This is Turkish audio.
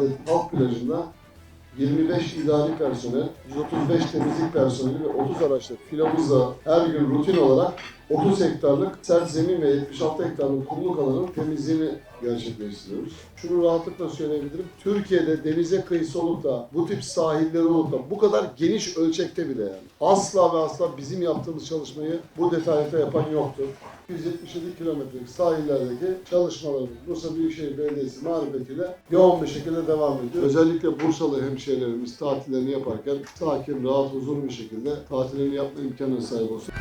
adet halk plajında 25 idari personel, 135 temizlik personeli ve 30 araçla filamızla her gün rutin olarak 30 hektarlık sert zemin ve 76 hektarlık kumluk alanın temizliğini gerçekleştiriyoruz. Şunu rahatlıkla söyleyebilirim. Türkiye'de denize kıyısı olup da bu tip sahilleri olup da bu kadar geniş ölçekte bile yani. Asla ve asla bizim yaptığımız çalışmayı bu detayda yapan yoktur. 177 kilometrelik sahillerdeki çalışmalarımız Bursa Büyükşehir Belediyesi marifetiyle yoğun bir şekilde devam ediyor. Özellikle Bursalı hemşehrilerimiz tatillerini yaparken sakin, rahat, huzurlu bir şekilde tatillerini yapma imkanına sahip olsun.